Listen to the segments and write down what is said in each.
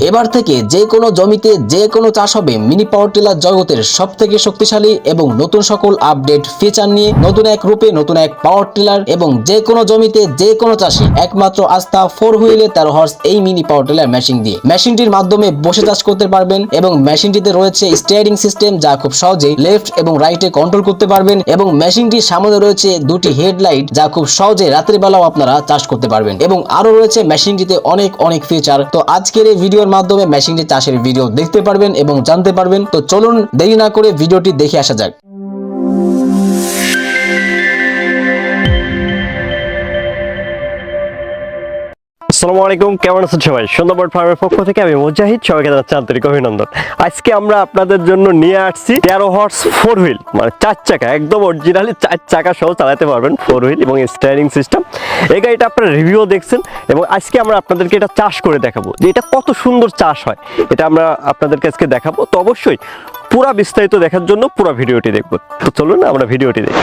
এবার থেকে যে কোনো জমিতে যে কোনো চাষ হবে মিনি পাওয়ার টিলার জগতের সব থেকে শক্তিশালী এবং নতুন সকল আপডেট ফিচার নিয়ে নতুন এক রূপে নতুন এক পাওয়ার টিলার এবং যে কোনো জমিতে যে কোনো চাষি একমাত্র আস্থা ফোর হুইলে তেরো হর্স এই মিনি পাওয়ার টিলার মেশিন দিয়ে। মেশিনটির মাধ্যমে বসে চাষ করতে পারবেন এবং মেশিনটিতে রয়েছে স্টিয়ারিং সিস্টেম যা খুব সহজেই লেফট এবং রাইটে কন্ট্রোল করতে পারবেন এবং মেশিনটির সামনে রয়েছে দুটি হেডলাইট যা খুব সহজে রাতের বেলাও আপনারা চাষ করতে পারবেন এবং আরও রয়েছে মেশিনটিতে অনেক অনেক ফিচার তো আজকের এই ভিডিওর মাধ্যমে মেশিনটি চাষের ভিডিও দেখতে পারবেন এবং জানতে পারবেন। তো চলুন দেরি না করে ভিডিওটি দেখে আসা যাক। আসসালামু আলাইকুম, কেমন আছেন সবাই? সুন্দরবন ফার্মের পক্ষ থেকে আমি মুজাহিদ, সবাইকে জানাচ্ছি আন্তরিক অভিনন্দন। আজকে আমরা আপনাদের জন্য নিয়ে আসছি তেরো হর্স ফোর হুইল মানে চার চাকা, একদম অরিজিনালি চার চাকা সহ চালাতে পারবেন ফোর হুইল এবং স্টারিং সিস্টেম এই গাড়িটা আপনারা রিভিউ দেখছেন এবং আজকে আমরা আপনাদেরকে এটা চাষ করে দেখাবো যে এটা কত সুন্দর চাষ হয়। এটা আমরা আপনাদেরকে আজকে দেখাবো। তো অবশ্যই পুরা বিস্তারিত দেখার জন্য পুরো ভিডিওটি দেখব। তো চলুন আমরা ভিডিওটি দেখি।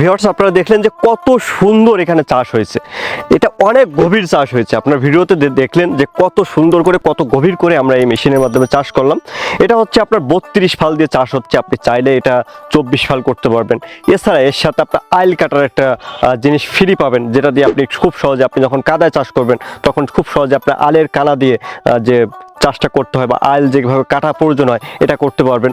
ভিউয়ার্স আপনারা দেখলেন যে কত সুন্দর এখানে চাষ হয়েছে। এটা অনেক গভীর চাষ হয়েছে। আপনার ভিডিওতে দেখলেন যে কত সুন্দর করে, কত গভীর করে আমরা এই মেশিনের মাধ্যমে চাষ করলাম। এটা হচ্ছে আপনার বত্রিশ ফাল দিয়ে চাষ হচ্ছে। আপনি চাইলে এটা চব্বিশ ফাল করতে পারবেন। এছাড়া এর সাথে আপনার আইল কাটার একটা জিনিস ফ্রি পাবেন, যেটা দিয়ে আপনি খুব সহজে, আপনি যখন কাদায় চাষ করবেন, তখন খুব সহজে আপনার আলের কানা দিয়ে যে চাষটা করতে হয় বা আইল যেভাবে কাটা প্রয়োজন হয়, এটা করতে পারবেন।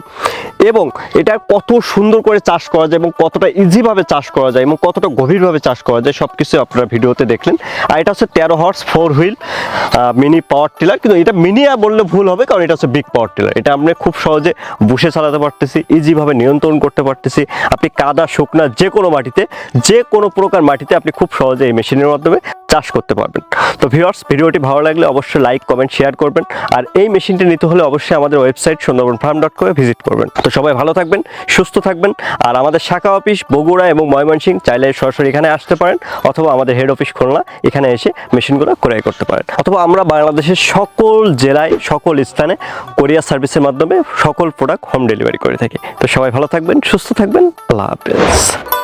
এবং এটা কত সুন্দর করে চাষ করা যায় এবং কতটা ইজিভাবে চাষ করা যায় এবং কতটা গভীরভাবে চাষ করা যায় সব কিছু আপনারা ভিডিওতে দেখলেন। আর এটা হচ্ছে তেরো horse four wheel mini power tiller কিন্তু এটা মিনিয়া বললে ভুল হবে, কারণ এটা হচ্ছে বিগ পাওয়ার টিলার এটা আপনি খুব সহজে বসে চালাতে পারতেছি ইজিভাবে নিয়ন্ত্রণ করতে পারতেছি। আপনি কাদা, শুকনা যে কোনো মাটিতে যে কোনো প্রকার মাটিতে আপনি খুব সহজে এই মেশিনের মাধ্যমে চাষ করতে পারবেন। তো ভিউয়ার্স, ভিডিওটি ভালো লাগলে অবশ্যই লাইক, কমেন্ট, শেয়ার করবেন। আর এই মেশিনটি নিতে হলে অবশ্যই আমাদের ওয়েবসাইট সুন্দরবন ফার্ম ডট কমে ভিজিট করবেন। তো সবাই ভালো থাকবেন, সুস্থ থাকবেন। আর আমাদের শাখা অফিস বগুড়া এবং ময়মনসিং চাইলে সরাসরি এখানে আসতে পারেন, অথবা আমাদের হেড অফিস খুলনা, এখানে এসে মেশিনগুলো ক্রয় করতে পারেন। অথবা আমরা বাংলাদেশের সকল জেলায়, সকল স্থানে কোরিয়ার সার্ভিসের মাধ্যমে সকল প্রোডাক্ট হোম ডেলিভারি করে থাকি। তো সবাই ভালো থাকবেন, সুস্থ থাকবেন। আল্লাহ হাফেজ।